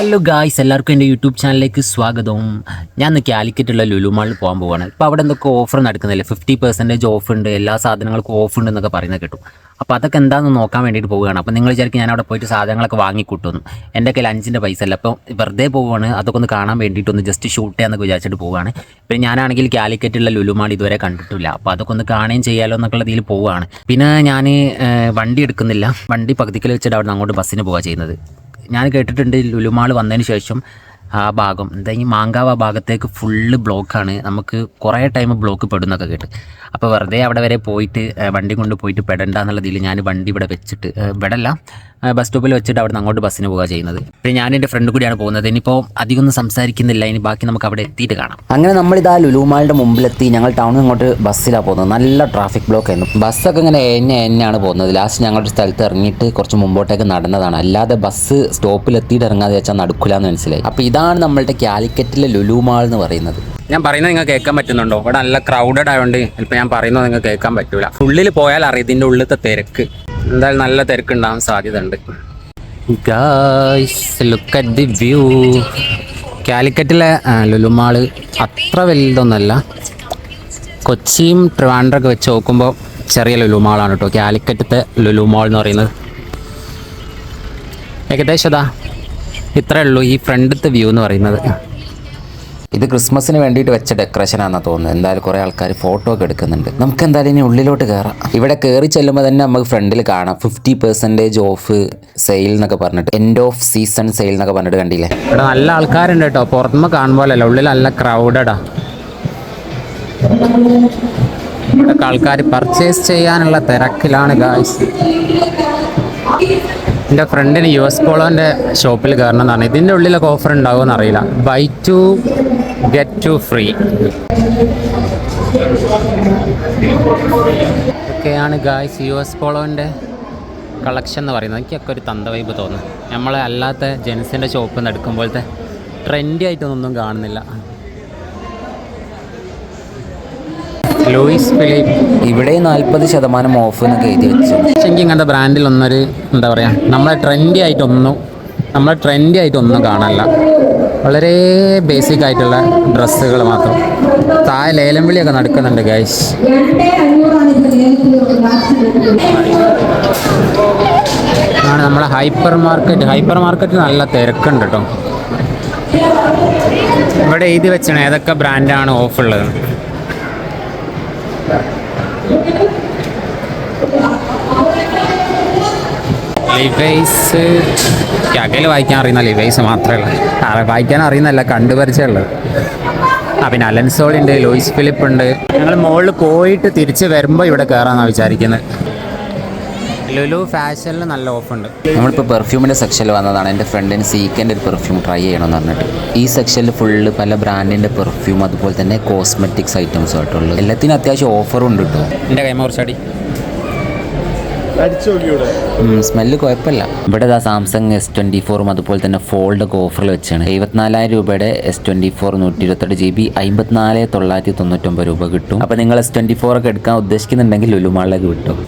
Hello guys എല്ലാവർക്കും എന്റെ YouTube ചാനലിലേക്ക് സ്വാഗതവും. ഞാൻ കാലിക്കറ്റുള്ള ലുലു മാളിൽ പോകാൻ പോവാണ്. ഇപ്പോൾ അവിടെ എന്തൊക്കെ ഓഫർ നടക്കുന്നില്ല? ഫിഫ്റ്റി പെർസെന്റേജ് ഓഫ് ഉണ്ട് എല്ലാ സാധനങ്ങൾക്കും ഓഫ് ഉണ്ട് എന്നൊക്കെ പറയുന്നത് കേട്ടു. അപ്പോൾ അതൊക്കെ എന്താണെന്ന് നോക്കാൻ വേണ്ടിയിട്ട് പോവുകയാണ്. അപ്പോൾ നിങ്ങൾ വിചാരിക്കും ഞാൻ അവിടെ പോയിട്ട് സാധനങ്ങളൊക്കെ വാങ്ങിക്കൂട്ടുന്നു എന്റെ കയ്യിൽ അഞ്ചിന്റെ പൈസ അല്ല അപ്പോൾ വെറുതെ പോവുകയാണ്. അതൊക്കെ ഒന്ന് കാണാൻ വേണ്ടിയിട്ട് ഒന്ന് ജസ്റ്റ് ഷൂട്ട് ചെയ്യാന്നൊക്കെ വിചാരിച്ചിട്ട് പോവുകയാണ്. പിന്നെ ഞാനാണെങ്കിൽ കാലിക്കറ്റുള്ള ലുലുമാൾ ഇതുവരെ കണ്ടിട്ടില്ല. അപ്പോൾ അതൊക്കെ ഒന്ന് കാണുകയും ചെയ്യാമല്ലോ എന്നൊക്കെ ഇതിൽ പോവുകയാണ്. പിന്നെ ഞാൻ വണ്ടി എടുക്കുന്നില്ല. വണ്ടി പകുതിക്കൽ വെച്ചിട്ട് അവിടെ അങ്ങോട്ട് ബസ്സിന് പോവുക ചെയ്യുന്നത്. ഞാൻ കേട്ടിട്ടുണ്ട് ലുലുമാൾ വന്നതിന് ശേഷം ആ ഭാഗം. എന്താ ഈ മാങ്കാവ് ആ ഭാഗത്തേക്ക് ഫുള്ള് ബ്ലോക്കാണ് നമുക്ക് കുറേ ടൈം ബ്ലോക്ക് പെടുന്നൊക്കെ കേട്ട്. അപ്പോൾ വെറുതെ അവിടെ വരെ പോയിട്ട് വണ്ടി കൊണ്ട് പോയിട്ട് പെടണ്ട എന്നുള്ളതിൽ ഞാൻ വണ്ടി ഇവിടെ വെച്ചിട്ട് ഇവിടെ അല്ല ബസ് സ്റ്റോപ്പിൽ വെച്ചിട്ട് അവിടെ നിന്ന് അങ്ങോട്ട് ബസ്സിന് പോകുക ചെയ്യുന്നത്. പിന്നെ ഞാൻ എന്റെ ഫ്രണ്ട് കൂടിയാണ് പോകുന്നത്. ഇനിയിപ്പോൾ അധികം ഒന്നും സംസാരിക്കുന്നില്ല. ഇനി ബാക്കി നമുക്ക് അവിടെ എത്തിയിട്ട് കാണാം. അങ്ങനെ നമ്മൾ നമ്മളിതാ ലുലുമാളുടെ മുമ്പിലെത്തി. ഞങ്ങൾ ടൗണിൽ ഇങ്ങോട്ട് ബസ്സിലാണ് പോകുന്നത്. നല്ല ട്രാഫിക് ബ്ലോക്ക് ആയിരുന്നു. ബസ്സൊക്കെ ഇങ്ങനെ എന്നെ എന്നെയാണ് പോകുന്നത്. ലാസ്റ്റ് ഞങ്ങളുടെ സ്ഥലത്ത് ഇറങ്ങിയിട്ട് കുറച്ച് മുമ്പോട്ടേക്ക് നടന്നതാണ്. അല്ലാതെ ബസ് സ്റ്റോപ്പിൽ എത്തിയിട്ട് ഇറങ്ങാതെ വെച്ചാൽ നടക്കില്ല എന്ന് മനസ്സിലായി. അപ്പോൾ ഇതാണ് നമ്മളുടെ കാലിക്കറ്റിലെ ലുലുമാൾ എന്ന് പറയുന്നത്. ഞാൻ പറയുന്നത് നിങ്ങൾക്ക് കേൾക്കാൻ പറ്റുന്നുണ്ടോ? ഇവിടെ നല്ല ക്രൗഡഡ് ആയതുകൊണ്ട് ചിലപ്പോൾ ഞാൻ പറയുന്നത് നിങ്ങൾക്ക് കേൾക്കാൻ പറ്റൂല. ഉള്ളിൽ പോയാൽ അറിയാം ഇതിന്റെ ഉള്ളിലത്തെ തിരക്ക്. എന്തായാലും നല്ല തിരക്കുണ്ടാവാൻ സാധ്യത ഉണ്ട് ലുക്ക് അറ്റ് ദി വ്യൂ കാലിക്കറ്റിലെ ലുലുമാൾ അത്ര വലുതൊന്നുമല്ല കൊച്ചിയും ട്രിവാൻഡ്രൊക്കെ വെച്ച് നോക്കുമ്പോൾ ചെറിയ ലുലുമാളാണ് കേട്ടോ കാലിക്കറ്റത്തെ ലുലുമാൾ എന്ന് പറയുന്നത്. ഏകദേശം അതാ ഇത്രയേ ഉള്ളൂ ഈ ഫ്രണ്ടത്തെ വ്യൂ എന്ന് പറയുന്നത്. ഇത് ക്രിസ്മസിന് വേണ്ടിയിട്ട് വെച്ച ഡെക്കറേഷൻ ആണെന്ന് തോന്നുന്നത്. എന്തായാലും കുറേ ആൾക്കാർ ഫോട്ടോ ഒക്കെ എടുക്കുന്നുണ്ട്. നമുക്ക് എന്തായാലും ഇനി ഉള്ളിലോട്ട് കയറാം ഇവിടെ കയറി ചെല്ലുമ്പോൾ തന്നെ നമുക്ക് ഫ്രണ്ടിൽ കാണാം. ഫിഫ്റ്റി പെർസെന്റേജ് ഓഫ് സെയിൽ എന്നൊക്കെ പറഞ്ഞിട്ട്. എൻഡ് ഓഫ് സീസൺ സെയിൽ എന്നൊക്കെ പറഞ്ഞിട്ട് കണ്ടില്ലേ? ഇവിടെ നല്ല ആൾക്കാരുണ്ട് കേട്ടോ. പുറത്തുനിന്ന് കാണുമ്പോഴല്ല ഉള്ളിൽ നല്ല ക്രൗഡഡാ ഇവിടെയൊക്കെ ആൾക്കാർ പർച്ചേസ് ചെയ്യാനുള്ള തിരക്കിലാണ് ഗായ്സ് എന്റെ ഫ്രണ്ടിന് യു എസ് പോളോന്റെ ഷോപ്പിൽ കയറണം എന്നാണ്. ഇതിന്റെ ഉള്ളിലൊക്കെ ഓഫർ ഉണ്ടാകുമെന്ന് അറിയില്ല. Buy two get two free ഒക്കെയാണ് ഗായ്സ് യു എസ് പോളോന്റെ കളക്ഷൻ എന്ന് പറയുന്നത്. എനിക്കൊക്കെ ഒരു തന്ത വൈബ് തോന്നുന്നു. നമ്മളെ അല്ലാത്ത ജെൻസിന്റെ ഷോപ്പിൽ നിന്ന് എടുക്കുമ്പോഴത്തെ ട്രെൻഡി ആയിട്ടൊന്നും കാണുന്നില്ല. Louis Philippe. ഇവിടെ നാൽപ്പത് ശതമാനം ഓഫ് എന്നൊക്കെ എഴുതി വെച്ചു. പക്ഷേ എനിക്ക് ഇങ്ങനത്തെ ബ്രാൻഡിൽ ഒന്നൊരു എന്താ പറയുക നമ്മളെ ട്രെൻഡി ആയിട്ടൊന്നും നമ്മളെ ട്രെൻഡി ആയിട്ടൊന്നും കാണാനില്ല വളരെ ബേസിക് ആയിട്ടുള്ള ഡ്രസ്സുകൾ മാത്രം. താഴെ ലേലം വിളിയൊക്കെ നടക്കുന്നുണ്ട് ഗൈസ് ആണ് നമ്മളെ ഹൈപ്പർ മാർക്കറ്റ് ഹൈപ്പർ മാർക്കറ്റ് നല്ല തിരക്കുണ്ട് കേട്ടോ ഇവിടെ എഴുതി വെച്ചാണ് ഏതൊക്കെ ബ്രാൻഡാണ് ഓഫ് ഉള്ളത്. ലിവൈസ് അകൽ വായിക്കാൻ അറിയുന്ന ലിവൈസ് മാത്രമേ ഉള്ളൂ വായിക്കാൻ അറിയുന്നല്ല കണ്ടുപരിച്ചുള്ളത് ആ പിന്നെ അലൻസോളുണ്ട് ലൂയിസ് ഫിലിപ്പ് ഉണ്ട് ഞങ്ങൾ മുകളിൽ പോയിട്ട് തിരിച്ച് വരുമ്പോൾ ഇവിടെ കയറാമെന്നാണ് വിചാരിക്കുന്നത് ലുലു ഫാഷനിൽ നല്ല ഓഫുണ്ട്. നമ്മളിപ്പോൾ പെർഫ്യൂമിന്റെ സെക്ഷനിൽ വന്നതാണ്. എന്റെ ഫ്രണ്ടിന് സീക്കന്റെ ഒരു പെർഫ്യൂം ട്രൈ ചെയ്യണമെന്ന് പറഞ്ഞിട്ട്. ഈ സെക്ഷനിൽ ഫുള്ള് പല ബ്രാൻഡിന്റെ പെർഫ്യൂം അതുപോലെ തന്നെ കോസ്മെറ്റിക്സ് ഐറ്റംസും ആയിട്ടുള്ളൂ എല്ലാത്തിനും അത്യാവശ്യം ഓഫറും ഉണ്ട് കേട്ടോ എന്റെ കൈമ കുറച്ചടി. സ്മെല്ല് കുഴപ്പമില്ല. ഇവിടെ ഇതാ സാംസങ് എസ് ട്വന്റി ഫോറും അതുപോലെ തന്നെ ഫോൾഡ് ഒക്കെ ഓഫറിൽ വെച്ചാണ്. എഴുപത്തിനാലായിരം രൂപയുടെ എസ് ട്വന്റി ഫോർ നൂറ്റി ഇരുപത്തെട്ട് ജി ബി അമ്പത്തിനാല് തൊള്ളായിരത്തി തൊണ്ണൂറ്റൊമ്പത് രൂപ കിട്ടും. അപ്പോൾ നിങ്ങൾ എസ് ട്വന്റി ഫോർ ഒക്കെ എടുക്കാൻ ഉദ്ദേശിക്കുന്നുണ്ടെങ്കിൽ ലുലുമാളിലേക്ക് കിട്ടും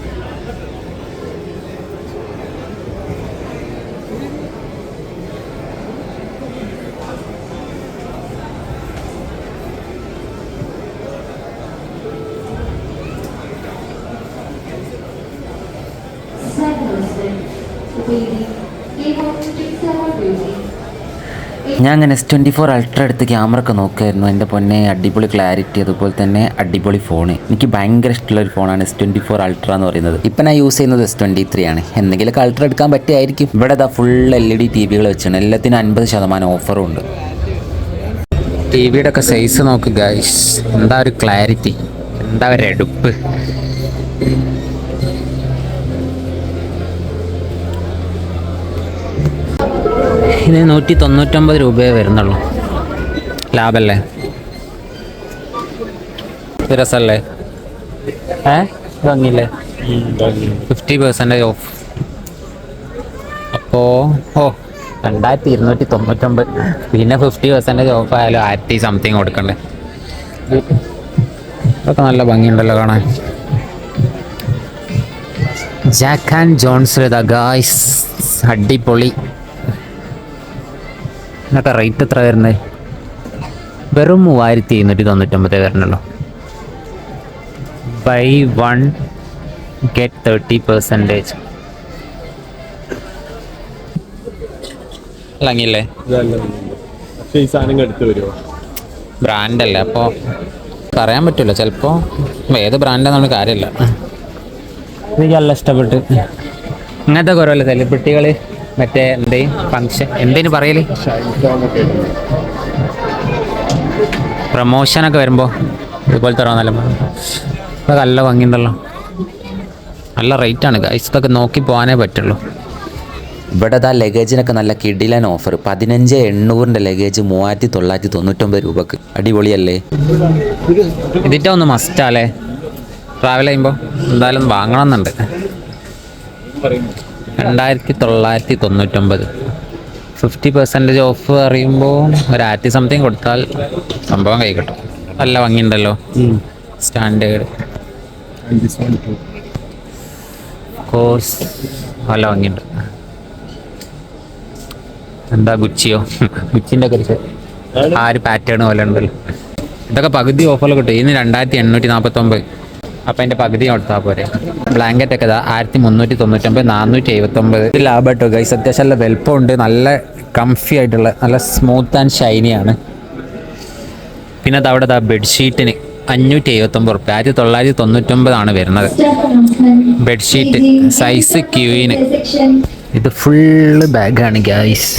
ഞാൻ അങ്ങനെ എസ് ട്വന്റി ഫോർ അൾട്ര എടുത്ത് ക്യാമറ ഒക്കെ നോക്കുമായിരുന്നു എന്റെ പൊന്നെ അടിപൊളി ക്ലാരിറ്റി അതുപോലെ തന്നെ അടിപൊളി ഫോൺ എനിക്ക് ഭയങ്കര ഇഷ്ടമുള്ള ഒരു ഫോണാണ് എസ് ട്വന്റി ഫോർ അൾട്ര എന്ന് പറയുന്നത്. ഇപ്പം ഞാൻ യൂസ് ചെയ്യുന്നത് എസ് ട്വന്റി ത്രീ ആണ്. എന്തെങ്കിലുമൊക്കെ അൾട്ര എടുക്കാൻ പറ്റിയായിരിക്കും. ഇവിടെ ഇതാ full L E D T വികൾ വെച്ചാണ് എല്ലാത്തിനും അൻപത് ശതമാനം ഓഫറും ഉണ്ട്. ടി വിയുടെ ഒക്കെ സൈസ് നോക്കുക എന്താ ഒരു ക്ലാരിറ്റി എന്താ ഒരു എടുപ്പ്? ഇത് നൂറ്റി തൊണ്ണൂറ്റൊമ്പത് രൂപയെ വരുന്നുള്ളൂ. ലാഭല്ലേ? രസല്ലേ? ഏ? ഭംഗിയില്ലേ? Fifty percentage off. അപ്പോൾ ഓ രണ്ടായിരത്തി ഇരുന്നൂറ്റി തൊണ്ണൂറ്റൊമ്പത് പിന്നെ ഫിഫ്റ്റി പെർസെന്റേജ് ഓഫ് ആയാലും ആയിരത്തി സംതിങ് കൊടുക്കണ്ടേ? അതൊക്കെ നല്ല ഭംഗിയുണ്ടല്ലോ കാണാൻ. Jack and Jones guys. അടിപൊളി. ഇതിനൊക്കെ റേറ്റ് എത്ര വരുന്നത് വെറും മൂവായിരത്തി ഇരുന്നൂറ്റി തൊണ്ണൂറ്റൊമ്പത് വരണല്ലോ buy one get thirty percentage വരുമോ ബ്രാൻഡല്ലേ അപ്പോൾ പറയാൻ പറ്റില്ല ചിലപ്പോൾ ഏത് ബ്രാൻഡാണെന്ന് കാര്യമില്ല. എനിക്ക് നല്ല ഇഷ്ടപ്പെട്ട്. ഇങ്ങനത്തെ കുറവല്ലേ സെലിബ്രിറ്റികൾ മറ്റേ എന്തേ? ഫങ്ഷൻ എന്തേനു പറയൽ? പ്രമോഷനൊക്കെ വരുമ്പോൾ ഇതുപോലത്തെ നല്ല ഇതൊക്കെ നല്ല ഭംഗിയുണ്ടല്ലോ. നല്ല റേറ്റാണ് ഗൈസ് ഇതൊക്കെ നോക്കി പോകാനേ പറ്റുള്ളൂ. ഇവിടെ ആ ലഗേജിനൊക്കെ നല്ല കിടിലൻ ഓഫർ പതിനഞ്ച് എണ്ണൂറിന്റെ ലഗേജ് മൂവായിരത്തി തൊള്ളായിരത്തി തൊണ്ണൂറ്റൊമ്പത് രൂപക്ക്. അടിപൊളിയല്ലേ? ഇതിന്റെ ഒന്ന് മസ്റ്റാല്ലേ ട്രാവൽ ചെയ്യുമ്പോൾ എന്തായാലും വാങ്ങണം എന്നുണ്ട്. രണ്ടായിരത്തി തൊള്ളായിരത്തി തൊണ്ണൂറ്റൊമ്പത് ഫിഫ്റ്റി പെർസെന്റേജ് ഓഫ് അറിയുമ്പോൾ ഒരു ആറ്റി സംതിങ് കൊടുത്താൽ സംഭവം കൈ കിട്ടും നല്ല ഭംഗിയുണ്ടല്ലോ. സ്റ്റാൻഡേർഡ് കോഴ്സ് നല്ല ഭംഗിയുണ്ട്. എന്താ ഗുച്ചിയോ? ഗുച്ചിന്റെ കുറിച്ച് ആ ഒരു പാറ്റേൺ പോലെ ഉണ്ടല്ലോ. ഇതൊക്കെ പകുതി ഓഫറിൽ കിട്ടും. ഇന്ന് രണ്ടായിരത്തി എണ്ണൂറ്റി നാൽപ്പത്തൊമ്പത് അപ്പം അതിന്റെ പകുതി കൊടുത്താൽ പോരെ. ബ്ലാങ്കറ്റ് ഒക്കെ ആയിരത്തി മുന്നൂറ്റി തൊണ്ണൂറ്റൊമ്പത് നാനൂറ്റി എഴുപത്തൊമ്പത് ഇത് ലാഭം കേട്ടോ ഗൈസ് അത്യാവശ്യം നല്ല വലുപ്പമുണ്ട്. നല്ല കംഫി ആയിട്ടുള്ള നല്ല സ്മൂത്ത് ആൻഡ് ഷൈനിയാണ് പിന്നെ അത് അവിടെ ബെഡ്ഷീറ്റിന് അഞ്ഞൂറ്റി എഴുപത്തൊമ്പത് റുപ്യ. ആയിരത്തി തൊള്ളായിരത്തി തൊണ്ണൂറ്റൊമ്പതാണ് വരുന്നത് ബെഡ്ഷീറ്റ് സൈസ് ക്യൂവിന് ഇത് ഫുള്ള് ബാഗാണ് ഗൈസ്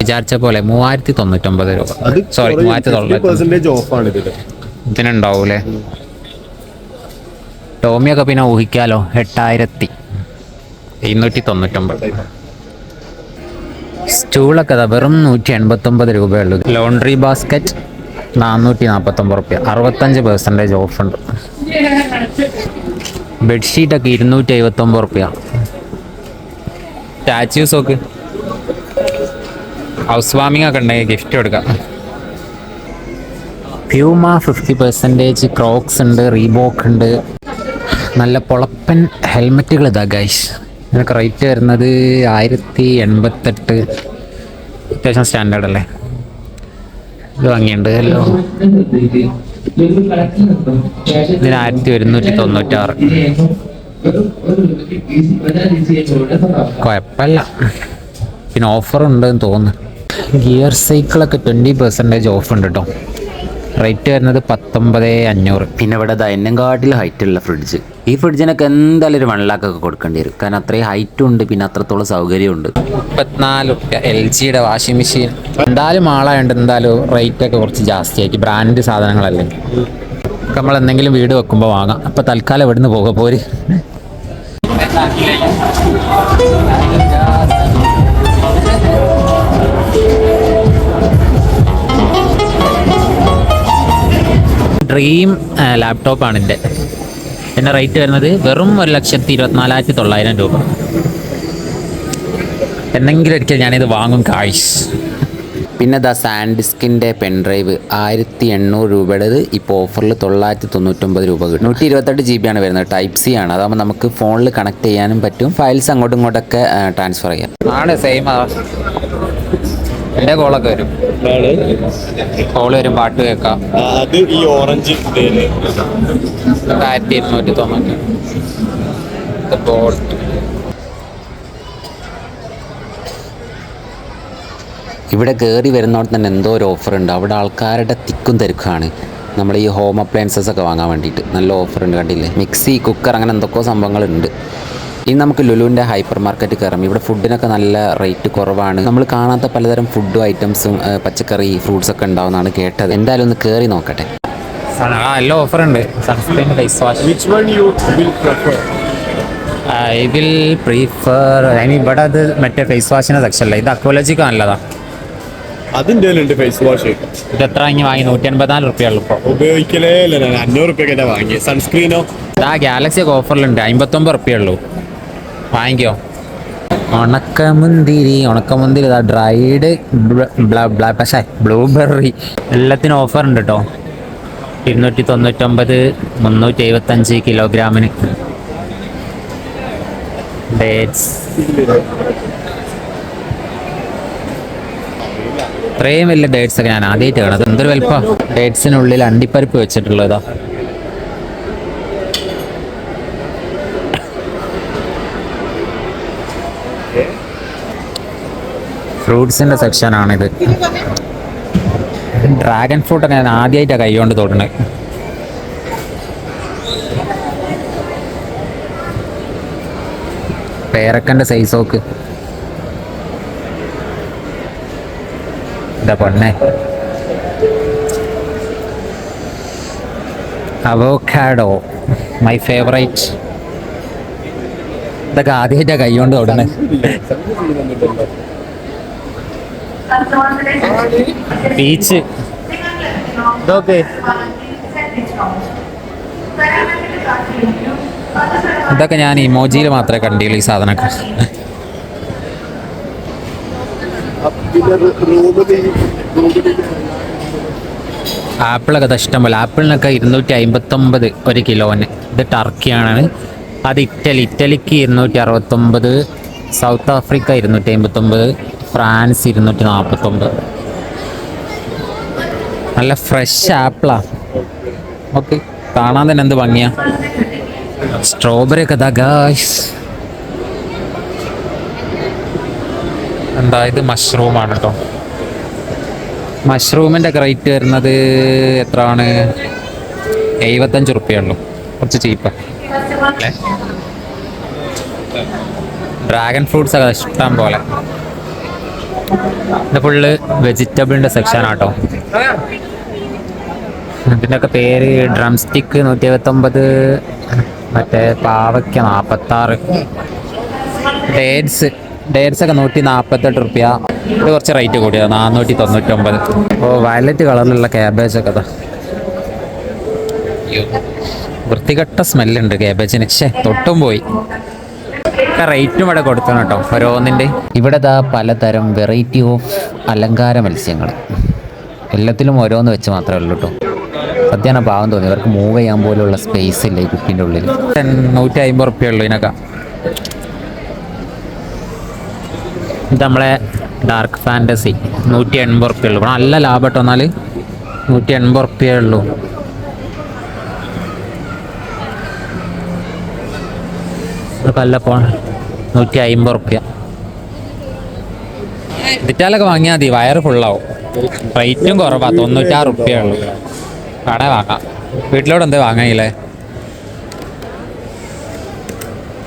വിചാരിച്ച പോലെ മൂവായിരത്തി തൊണ്ണൂറ്റൊമ്പത് രൂപ സോറി മൂവായിരത്തി തൊള്ളായിരത്തി ഇതിനുണ്ടാവൂലേ? ടോമിയൊക്കെ പിന്നെ ഊഹിക്കാലോ എട്ടായിരത്തി എഴുന്നൂറ്റി തൊണ്ണൂറ്റൊമ്പത് സ്റ്റൂളൊക്കെ വെറും നൂറ്റി എൺപത്തൊമ്പത് രൂപയുള്ളൂ. ലോണ്ട്രി ബാസ്ക്കറ്റ് നാനൂറ്റി നാൽപ്പത്തൊമ്പത് റുപ്യ. അറുപത്തഞ്ച് പെർസെന്റേജ് ഓഫ് ഉണ്ട്. ബെഡ്ഷീറ്റൊക്കെ ഇരുന്നൂറ്റി എഴുപത്തൊമ്പത് റുപ്യ. സ്റ്റാച്യൂസ് ഒക്കെ. ഹൗസ് വാമിംഗ് ഒക്കെ ഉണ്ടെങ്കിൽ ഗിഫ്റ്റ് കൊടുക്കാം. പ്യൂമ ഫിഫ്റ്റി പെർസെന്റേജ് ക്രോക്സ് ഉണ്ട് റീബോക്ക് ഉണ്ട്. നല്ല പൊളപ്പൻ ഹെൽമെറ്റുകൾ ഇതാ ഗൈസ് ഇതിനൊക്കെ റേറ്റ് വരുന്നത് ആയിരത്തി എൺപത്തെട്ട്. അത്യാവശ്യം സ്റ്റാൻഡേർഡ് അല്ലേ? ഇത് വാങ്ങിയുണ്ട് ഹലോ ഇതിന് ആയിരത്തി ഒരുന്നൂറ്റി തൊണ്ണൂറ്റാറ്. കുഴപ്പമില്ല. പിന്നെ ഓഫർ ഉണ്ടെന്ന് തോന്നുന്നു. ഗിയർ സൈക്കിളൊക്കെ ട്വന്റി പെർസെന്റേജ് ഓഫ് ഉണ്ട് കേട്ടോ റേറ്റ് വരുന്നത് പത്തൊമ്പത് അഞ്ഞൂറ്. പിന്നെ ഇവിടെ ഹൈറ്റുള്ള ഹൈറ്റ് ഉള്ള ഫ്രിഡ്ജ് ഈ ഫ്രിഡ്ജിനൊക്കെ എന്തായാലും ഒരു വൺ ലാക്ക് ഒക്കെ കൊടുക്കേണ്ടി വരും. കാരണം അത്രയും ഹൈറ്റും ഉണ്ട് പിന്നെ അത്രത്തോളം സൗകര്യമുണ്ട് മുപ്പത്തിനാല് എൽ ജിയുടെ വാഷിംഗ് മെഷീൻ എന്തായാലും ആളായുണ്ട് എന്തായാലും റേറ്റ് ഒക്കെ കുറച്ച് ജാസ്തി ആക്കി. ബ്രാൻഡ് സാധനങ്ങളല്ലേ. നമ്മൾ എന്തെങ്കിലും വീട് വെക്കുമ്പോൾ വാങ്ങാം. അപ്പോൾ തൽക്കാലം ഇവിടുന്ന് പോകാം. പോര്. ഡ്രീം ലാപ്ടോപ്പാണ് എന്റെ എന്റെ റേറ്റ് വരുന്നത് വെറും ഒരു ലക്ഷത്തി ഇരുപത്തിനാലായിരത്തി തൊള്ളായിരം രൂപ. എന്തെങ്കിലും ഒരിക്കൽ ഞാനിത് വാങ്ങും കാഴ്ച പിന്നെ ദാ സാൻഡിസ്കിന്റെ പെൻഡ്രൈവ് ആയിരത്തി എണ്ണൂറ് രൂപയുടേത് ഇപ്പോൾ ഓഫറിൽ തൊള്ളായിരത്തി തൊണ്ണൂറ്റൊമ്പത് രൂപ കിട്ടും. നൂറ്റി ഇരുപത്തെട്ട് ജി ബി ആണ് വരുന്നത് ടൈപ്പ് സി ആണ്. അതാകുമ്പോൾ നമുക്ക് ഫോണിൽ കണക്ട് ചെയ്യാനും പറ്റും. ഫയൽസ് അങ്ങോട്ടും ഇങ്ങോട്ടൊക്കെ ട്രാൻസ്ഫർ ചെയ്യാം. ആണ് സെയിം എന്റെ കോളൊക്കെ വരും. കോൾ വരും പാട്ട് കേൾക്കാം. അത് ഈ ഓറഞ്ച്. ആയിരത്തി ഇരുന്നൂറ്റി തൊണ്ണൂറ്റി. ഇവിടെ കയറി വരുന്നവിടെ തന്നെ എന്തോ ഒരു ഓഫർ ഉണ്ട്. അവിടെ ആൾക്കാരുടെ തിക്കും തിരക്കാണ് നമ്മൾ ഈ ഹോം അപ്ലയൻസസ് ഒക്കെ വാങ്ങാൻ വേണ്ടിയിട്ട് നല്ല ഓഫർ ഉണ്ട് കണ്ടില്ലേ? മിക്സി കുക്കർ അങ്ങനെ എന്തൊക്കെയോ സംഭവങ്ങളുണ്ട്. ഇനി നമുക്ക് ലുലുവിന്റെ ഹൈപ്പർ മാർക്കറ്റ് കയറാം. ഇവിടെ ഫുഡിനൊക്കെ നല്ല റേറ്റ് കുറവാണ്. നമ്മൾ കാണാത്ത പലതരം ഫുഡും ഐറ്റംസും പച്ചക്കറി ഫ്രൂട്ട്സ് ഒക്കെ ഉണ്ടാവുന്നതാണ് കേട്ടത്. എന്തായാലും ഒന്ന് കയറി നോക്കട്ടെ. ആ എല്ലാം ഓഫർ ഉണ്ട്. Sunscreen face wash Which one you will prefer? I will prefer അതിന് ഇവിടെ അത് മറ്റേ ഫേസ് വാഷിന്റെ സെക്ഷനല്ല ഇത് അക്വോളജിക്ക് നല്ലതാ അതിന്റെ ഉണ്ട് ഫേസ് വാഷ് ഇത് എത്ര ഇങ്ങനെ വാങ്ങി. നൂറ്റി അൻപത്തിനാല് റുപ്യ ഉള്ളൂ ഇപ്പോൾ ഉപയോഗിക്കലേ ഇല്ല. അഞ്ഞൂറ് റുപ്യൊക്കെ വാങ്ങി സൺസ്ക്രീനോ ആ ഗാലക്സി ഓഫറിലുണ്ട് അമ്പത്തൊമ്പത് റുപ്യ ഉള്ളൂ വാങ്ങിക്കോ. ഉണക്കമുന്തിരി ഉണക്കമുന്തിരി ഇതാ ഡ്രൈഡ് പക്ഷേ ബ്ലൂബെറി എല്ലാത്തിനും ഓഫർ ഉണ്ട് കേട്ടോ ഇരുന്നൂറ്റി തൊണ്ണൂറ്റൊമ്പത് മുന്നൂറ്റി എഴുപത്തഞ്ച് കിലോഗ്രാമിന് ഇത്രയും വലിയ ഡേറ്റ്സ് ഒക്കെ ഞാൻ ആദ്യമായിട്ട് കാണാം എന്തൊരു വലുപ്പം. ഡേറ്റ്സിനുള്ളിൽ അണ്ടിപ്പരിപ്പ് വെച്ചിട്ടുള്ളതാ. ഫ്രൂട്ട്സിന്റെ സെക്ഷനാണിത്. ഡ്രാഗൺ ഫ്രൂട്ട് ഒക്കെ ഞാൻ ആദ്യമായിട്ടാണ് കൈകൊണ്ട് തൊടുന്നത് പേരക്കന്റെ സൈസ് നോക്ക്. എന്താ പൊണ്ണേ അവോക്കാഡോ മൈ ഫേവറേറ്റ് ഇതൊക്കെ ആദ്യമായിട്ടാണ് കൈകൊണ്ട് തൊടണേ ബീച്ച്. ഇതൊക്കെ. ഇതൊക്കെ ഞാൻ ഇമോജിയിൽ മാത്രമേ കണ്ടുള്ളൂ ഈ സാധനമൊക്കെ. ആപ്പിളൊക്കെ ഇഷ്ടം പോലെ. ആപ്പിളിനൊക്കെ ഇരുന്നൂറ്റി അമ്പത്തൊമ്പത് ഒരു കിലോന്. ഇത് ടർക്കിയാണ് അത് ഇറ്റലി. ഇറ്റലിക്ക് ഇരുന്നൂറ്റി അറുപത്തൊമ്പത് സൗത്ത് ആഫ്രിക്ക ഇരുന്നൂറ്റി അമ്പത്തൊമ്പത് ഫ്രാൻസ് ഇരുന്നൂറ്റി നാൽപ്പത്തൊമ്പത് നല്ല ഫ്രഷ് ആപ്പിളാ ഓക്കെ കാണാൻ തന്നെ എന്ത് ഭംഗിയാ. സ്ട്രോബെറി ഒക്കെ ഗായ്സ് എന്താ ഇത് മഷ്റൂമാണ് കേട്ടോ മഷ്റൂമിന്റെ ഒക്കെ റേറ്റ് വരുന്നത് എത്രയാണ് എഴുപത്തഞ്ച് റുപ്യ ഉള്ളൂ. കുറച്ച് ചീപ്പ് ഡ്രാഗൺ ഫ്രൂട്ട്സ് ഒക്കെ ഇഷ്ടം പോലെ. ഇത് ഫുള്ള് വെജിറ്റബിളിന്റെ സെക്ഷൻ ആട്ടോ. ഇതിന്റെയൊക്കെ പേര് ഡ്രം സ്റ്റിക്ക് നൂറ്റി എഴുപത്തൊമ്പത് മറ്റേ പാവയ്ക്ക നാൽപ്പത്താറ് ഡേറ്റ്സ് ഡേറ്റ്സ് ഒക്കെ നൂറ്റി നാൽപ്പത്തെട്ട് റുപ്യ. ഇത് കുറച്ച് റേറ്റ് കൂടിയത് നാനൂറ്റി തൊണ്ണൂറ്റൊമ്പത് ഓ വയലറ്റ് കളറിലുള്ള ക്യാബേജ് ഒക്കെ അതാ. വൃത്തികെട്ട സ്മെല്ലുണ്ട് ക്യാബേജിന് പക്ഷേ തൊട്ടും പോയി. ഒക്കെ റേറ്റും ഇവിടെ കൊടുക്കണം കേട്ടോ ഓരോന്നിന്റെ ഇവിടെ ദാ പലതരം വെറൈറ്റി ഓഫ് അലങ്കാര മത്സ്യങ്ങൾ എല്ലാത്തിലും ഓരോന്ന് വെച്ച് മാത്രമേ ഉള്ളൂ കേട്ടോ സത്യാണ് പാവം തോന്നി. ഇവർക്ക് മൂവ് ചെയ്യാൻ പോലുള്ള സ്പേസ് ഇല്ല ഈ കുപ്പിന്റെ ഉള്ളിൽ നൂറ്റി അമ്പത് റുപ്യ ഉള്ളൂ ഇതിനൊക്കെ. ഇത് നമ്മളെ ഡാർക്ക് ഫാന്റസി നൂറ്റി എൺപത് റുപ്യ ഉള്ളൂ നല്ല ലാഭം കേട്ടോ എന്നാൽ നൂറ്റി എൺപത് റുപ്യേ ഉള്ളൂ നല്ല അല്ല പോ നൂറ്റി അമ്പത് റുപ്യ. ഇതിറ്റാലൊക്കെ വാങ്ങിയാൽ മതി വയറ് ഫുള്ളാവും റേറ്റും കുറവാ തൊണ്ണൂറ്റാറ് റുപ്യ ഉള്ളൂ. കട വാങ്ങാം. വീട്ടിലോട് എന്തേ വാങ്ങാനില്ലേ?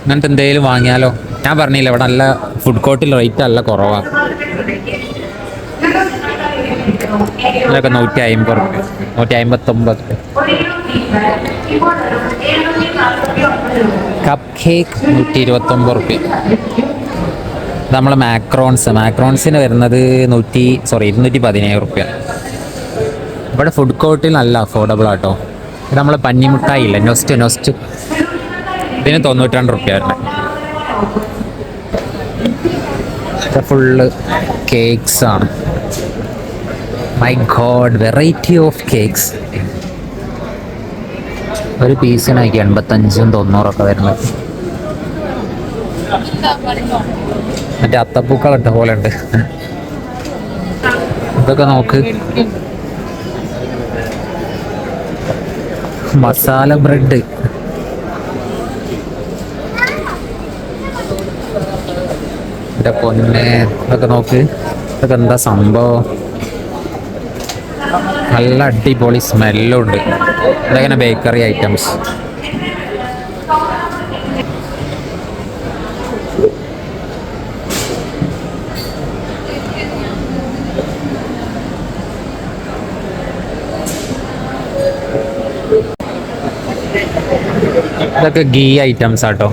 അങ്ങനത്തെ എന്തെങ്കിലും വാങ്ങിയാലോ? ഞാൻ പറഞ്ഞില്ല ഇവിടെ നല്ല ഫുഡ് കോർട്ടിൽ റേറ്റ് നല്ല കുറവാണ് നൂറ്റി അമ്പത് റുപ്യ നൂറ്റി അമ്പത്തൊമ്പത് കപ്പ് കേക്ക് നൂറ്റി ഇരുപത്തൊമ്പത് റുപ്യ. നമ്മൾ മാക്രോൺസ് മാക്രോൺസിന് വരുന്നത് നൂറ്റി സോറി ഇരുന്നൂറ്റി പതിനേഴ് റുപ്യ. ഇവിടെ ഫുഡ് കോർട്ടിൽ നല്ല അഫോർഡബിൾ ആട്ടോ. ഇത് നമ്മളെ പഞ്ഞിമുട്ടായി ഇല്ല നൊസ്റ്റ് നൊസ്റ്റ് ഇതിന് തൊണ്ണൂറ്റി റുപ്യ വരുന്നത്. ഫുള്ള് കേക്സ് ആണ്. My god variety of cakes ഒരു പീസിനാക്കി എൺപത്തഞ്ചും തൊണ്ണൂറൊക്കെ വരുന്നത് മറ്റേ അത്തപ്പൂക്കൾ ഇട്ട പോലെ ഉണ്ട്. ഇതൊക്കെ നോക്ക് മസാല ബ്രെഡ്. പൊന്നെ ഇതൊക്കെ നോക്ക്. ഇതൊക്കെ എന്താ സംഭവം? നല്ല അടിപൊളി സ്മെല്ലും ഉണ്ട് ഇതങ്ങനെ ബേക്കറി ഐറ്റംസ് ഇതൊക്കെ ഗീ ഐറ്റംസ് ആട്ടോ.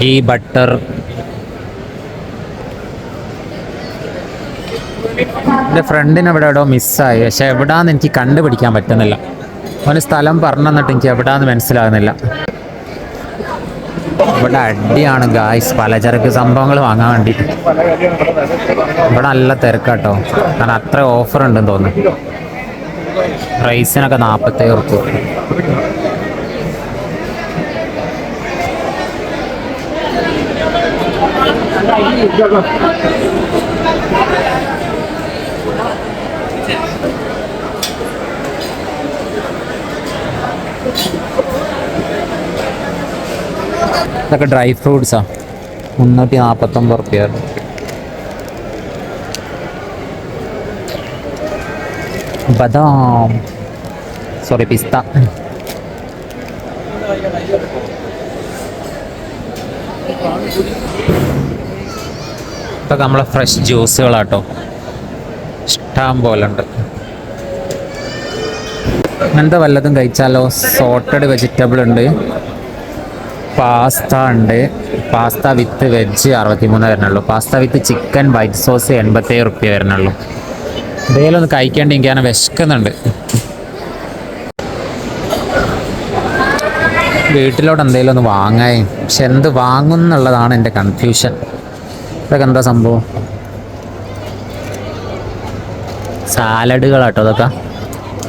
ഗീ ബട്ടർ എന്റെ ഫ്രണ്ടിന് എവിടെ എവിടെയോ മിസ്സായി പക്ഷെ എവിടാന്ന് എനിക്ക് കണ്ടുപിടിക്കാൻ പറ്റുന്നില്ല. അവന് സ്ഥലം പറഞ്ഞു തന്നിട്ട് എനിക്ക് എവിടാന്ന് മനസ്സിലാകുന്നില്ല. ഇവിടെ അടിയാണ് ഗായ്സ് പലചരക്ക് സംഭവങ്ങൾ വാങ്ങാൻ വേണ്ടി ഇവിടെ നല്ല തിരക്കാട്ടോ. കാരണം അത്ര ഓഫർ ഉണ്ടെന്ന് തോന്നുന്നു. റൈസിനൊക്കെ നാൽപ്പത്തേഴ് ഉറുപ്പ് ഇതൊക്കെ ഡ്രൈ ഫ്രൂട്ട്സാ മുന്നൂറ്റി നാൽപ്പത്തൊമ്പത് റുപ്യ. ബദാം. സോറി പിസ്ത. ഇതൊക്കെ നമ്മളെ ഫ്രഷ് ജ്യൂസുകളാട്ടോ ഇഷ്ടം പോലെ ഉണ്ട് അങ്ങനത്തെ വല്ലതും കഴിച്ചാലോ? സോട്ടഡ് വെജിറ്റബിൾ ഉണ്ട്. പാസ്ത ഉണ്ട്. പാസ്ത വിത്ത് വെജ് അറുപത്തിമൂന്ന് വരണുള്ളൂ. Pasta with chicken white sauce എൺപത്തേഴ് റുപ്യ വരണുള്ളൂ. എന്തെങ്കിലും ഒന്ന് കഴിക്കേണ്ടി എനിക്കാണ് വിശക്കുന്നുണ്ട്. വീട്ടിലോട്ട് എന്തെങ്കിലും ഒന്ന് വാങ്ങാൻ. പക്ഷെ എന്ത് വാങ്ങും എന്നുള്ളതാണ് എന്റെ കൺഫ്യൂഷൻ ഇതൊക്കെ എന്താ സംഭവം? സാലഡുകളാട്ടോ അതൊക്കെ.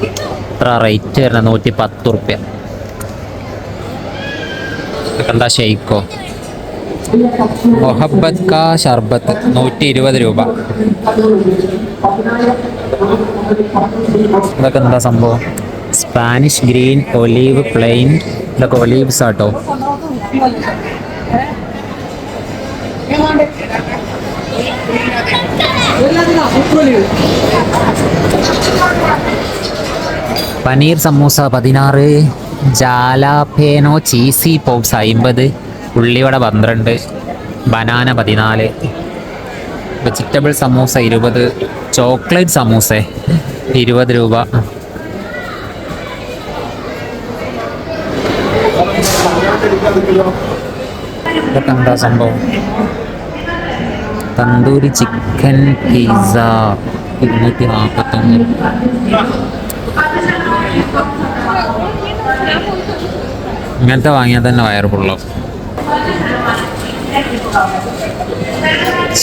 എത്ര റേറ്റ് വരുന്നത് നൂറ്റി പത്ത് റുപ്യ. എന്താ ഷെയ്ക്കോ. മൊഹബത്ത് കാ ഷർബത്ത് നൂറ്റി ഇരുപത് രൂപ. ഇതൊക്കെ എന്താ സംഭവം? സ്പാനിഷ് ഗ്രീൻ ഒലീവ് പ്ലെയിൻ ഇതൊക്കെ ഒലീവ്സ് ആട്ടോ. പനീർ സമൂസ പതിനാറ്. ജാലാപേനോ ചീസി പോപ്സ് അമ്പത് ഉള്ളിവട പന്ത്രണ്ട് ബനാന പതിനാല് വെജിറ്റബിൾ സമൂസ ഇരുപത് ചോക്ലേറ്റ് സമൂസ ഇരുപത് രൂപ. എന്താ സംഭവം? തന്തൂരി ചിക്കൻ പിസ്സ ഇരുന്നൂറ്റി നാൽപ്പത്തൊന്ന് ഇങ്ങനത്തെ വാങ്ങിയാൽ തന്നെ വയറ് ഫുള്ളാവും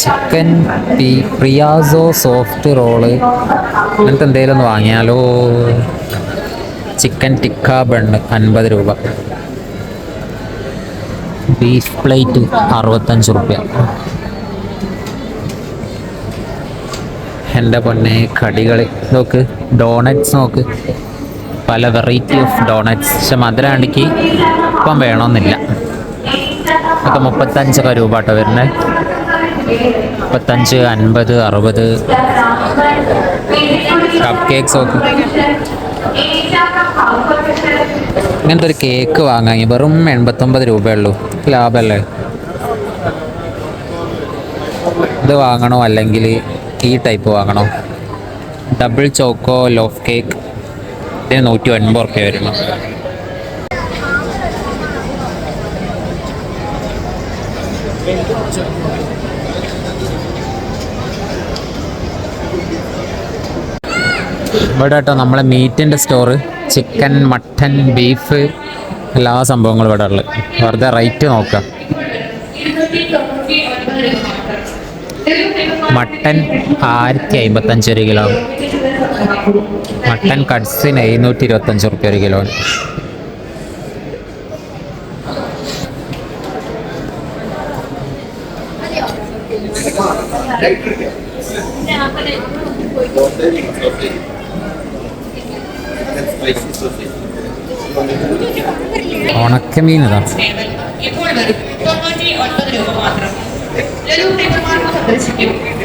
ചിക്കൻ പി പ്രിയാസോ സോഫ്റ്റ് റോൾ. അങ്ങനത്തെ എന്തെങ്കിലും ഒന്ന് വാങ്ങിയാലോ? ചിക്കൻ ടിക്ക ബണ്ണ് അൻപത് രൂപ. ബീഫ് പ്ലേറ്റ് അറുപത്തഞ്ച് റുപ്യ. എന്റെ പൊന്നെ കടികൾ നോക്ക് ഡോണറ്റ്സ് നോക്ക്. പല വെറൈറ്റി ഓഫ് ഡോണറ്റ്സ് പക്ഷെ മധുരാണ്ടിക്ക് ഇപ്പം വേണമെന്നില്ല. ഒക്കെ മുപ്പത്തഞ്ചൊക്കെ രൂപ കേട്ടോ വരുന്നത്. മുപ്പത്തഞ്ച് അൻപത് അറുപത്. കപ്പ് കേക്ക്സ് ഒക്കെ. ഇങ്ങനത്തെ ഒരു കേക്ക് വാങ്ങാൻ വെറും എൺപത്തൊമ്പത് രൂപയുള്ളൂ ലാഭമല്ലേ? ഇത് വാങ്ങണോ? അല്ലെങ്കിൽ ഈ ടൈപ്പ് വാങ്ങണോ? ഡബിൾ ചോക്കോ ലോഫ് കേക്ക് ഇതിന് നൂറ്റി ഒൻപത് റുപ്യ വരുന്നു. ഇവിടെ കേട്ടോ നമ്മളെ മീറ്റിന്റെ സ്റ്റോറ് ചിക്കൻ മട്ടൻ ബീഫ് എല്ലാ സംഭവങ്ങളും ഇവിടെ ഉള്ളത്. വെറുതെ റേറ്റ് നോക്കാം മട്ടൻ ആയിരത്തി അമ്പത്തഞ്ച് ഒരു കിലോ. മട്ടൻ കട്സിന് എഴുന്നൂറ്റി ഇരുപത്തഞ്ച് റുപ്യ ഒരു കിലോ. ഉണക്കമീൻ ഇതാ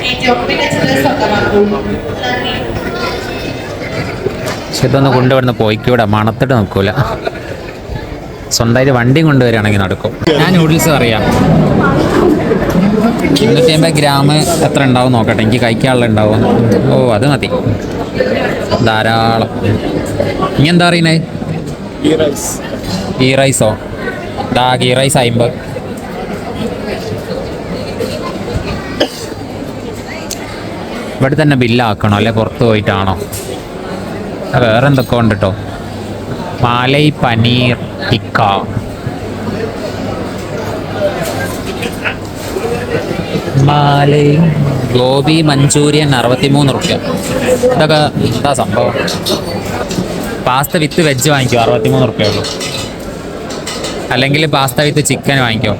ഏറ്റവും മികച്ചത് സ്വന്തമാക്കും പക്ഷെ ഇതൊന്ന് കൊണ്ടുവരുന്ന പോയിക്കൂടെ മണത്തിട്ട് നോക്കൂല സ്വന്തമായിട്ട് വണ്ടിയും കൊണ്ടുവരികയാണെങ്കിൽ നടക്കും. ഞാൻ നൂഡിൽസ് അറിയാം. ഇരുന്നൂറ്റി അമ്പത് ഗ്രാം എത്ര ഉണ്ടാവും നോക്കട്ടെ. എനിക്ക് കഴിക്കാനുള്ള ഉണ്ടാവും. ഓ അത് മതി. ധാരാളം. ഇനി എന്താ അറിയണേ ഈ ഗീ റൈസോ ദാ ഗീ റൈസ് അയിമ്പത് ഇവിടെ തന്നെ ബില്ലാക്കണോ അല്ലെ പുറത്ത് പോയിട്ടാണോ? വേറെ എന്തൊക്കെ ഉണ്ട് കേട്ടോ മാലൈ പനീർ ടിക്ക. മാലൈ ഗോപി മഞ്ചൂരിയൻ അറുപത്തിമൂന്ന് റുപ്യ. ഇതൊക്കെ എന്താ സംഭവം? പാസ്ത വിത്ത് വെജ് വാങ്ങിക്കോ അറുപത്തിമൂന്ന് റുപ്യ ഉള്ളൂ. അല്ലെങ്കിൽ പാസ്ത വിത്ത് ചിക്കൻ വാങ്ങിക്കോ.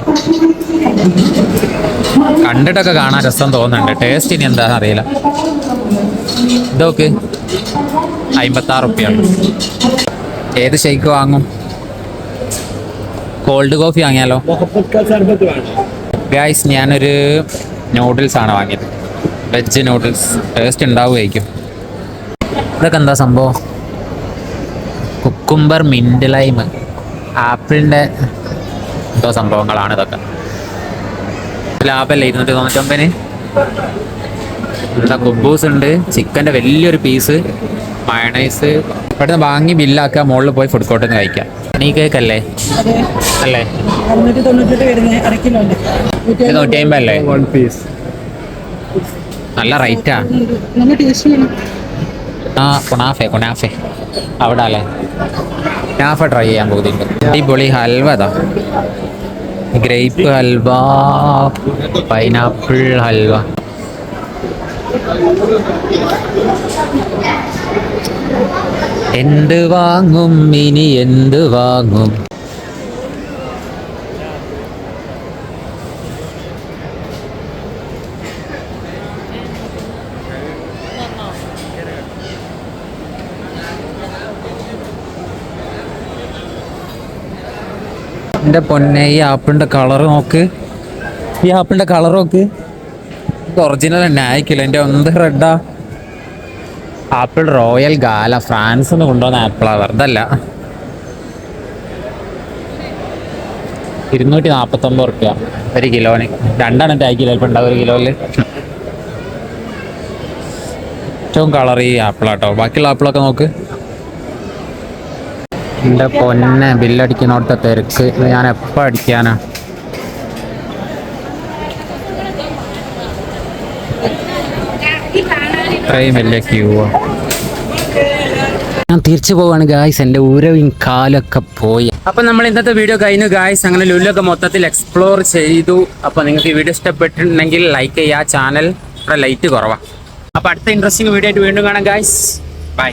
കണ്ടിട്ടൊക്കെ കാണാൻ രസം തോന്നുന്നുണ്ട്. ടേസ്റ്റ് ഇനി എന്താണെന്ന് അറിയില്ല. ഇതൊക്കെ. അമ്പത്താറ് ഉപ്പിയാണ്. ഏത് ഷെയ്ക്ക് വാങ്ങും? കോൾഡ് കോഫി വാങ്ങിയാലോ? ഗായ്സ് ഞാനൊരു നൂഡിൽസ് ആണ് വാങ്ങിയത്. വെജ് നൂഡിൽസ് ടേസ്റ്റ് ഉണ്ടാവുകയായിരിക്കും ഇതൊക്കെ എന്താ സംഭവം? കുക്കുംബർ മിൻഡ് ലൈമ് ആപ്പിളിന്റെ എന്തോ സംഭവങ്ങളാണ് ഇതൊക്കെ. ലാഭല്ലേ ഇരുന്നൂറ്റി തൊണ്ണൂറ്റൊമ്പതിന്. എന്താ കുബൂസ് ഉണ്ട്. ചിക്കന്റെ വലിയൊരു പീസ് മയണൈസ് പെട്ടെന്ന് വാങ്ങി ബില്ലാക്കുക മുകളിൽ പോയി ഫുഡ് കോർട്ടിൽ നിന്ന് കഴിക്കാം നീ കേക്കല്ലേ? അല്ലേ? നൂറ്റി അമ്പതല്ലേ നല്ല റേറ്റാ ആ. കുണാഫെ കുണാഫെ. അവിടെ അല്ലേ? കുണാഫ ട്രൈ ചെയ്യാൻ പോകുന്നുണ്ട്. അടിപൊളി ഹൽവ അതാ ഗ്രേപ്പ് ഹൽവ പൈനാപ്പിൾ ഹൽവ. എന്ത് വാങ്ങും ഇനി എന്ത് വാങ്ങും? എന്റെ പൊന്നെ ഈ ആപ്പിളിന്റെ കളർ നോക്ക്. ഈ ആപ്പിളിന്റെ കളർ നോക്ക്. ഇത് ഒറിജിനൽ തന്നെ ആയിക്കില്ല. എന്റെ ഒന്ന് റെഡാ. ആപ്പിൾ റോയൽ ഗാല ഫ്രാൻസിൽ നിന്ന് കൊണ്ടുവന്ന ആപ്പിളാ വെറുതല്ല. ഇരുന്നൂറ്റി നാൽപ്പത്തൊമ്പത് റുപ്യ ഒരു കിലോന്. രണ്ടാണ് ടൈ കിലോ ഇപ്പം ഉണ്ടാവും ഒരു കിലോയിൽ ഏറ്റവും കളർ ഈ ആപ്പിളാട്ടോ ബാക്കിയുള്ള ആപ്പിളൊക്കെ നോക്ക്. എന്റെ പൊന്നെ ബില്ലടിക്കുന്നോടത്തെ തിരക്ക്. ഞാൻ എപ്പോൾ അടിക്കാനാ? ഇത്രയും വലിയ ക്യൂ ഞാൻ തിരിച്ചു പോവാണ് ഗായ്സ് എന്റെ ഊരവും കാലൊക്കെ പോയി. അപ്പം നമ്മൾ ഇന്നത്തെ വീഡിയോ കഴിഞ്ഞു ഗായ്സ് അങ്ങനെ ലുല്ലൊക്കെ മൊത്തത്തിൽ എക്സ്പ്ലോർ ചെയ്തു. അപ്പോൾ നിങ്ങൾക്ക് ഈ വീഡിയോ ഇഷ്ടപ്പെട്ടിട്ടുണ്ടെങ്കിൽ ലൈക്ക് ചെയ്യുക. ചാനൽ ലൈറ്റ് കുറവാണ് അപ്പോൾ അടുത്ത ഇൻട്രസ്റ്റിംഗ് വീഡിയോ ആയിട്ട് വീണ്ടും കാണാം ഗായ്സ് ബൈ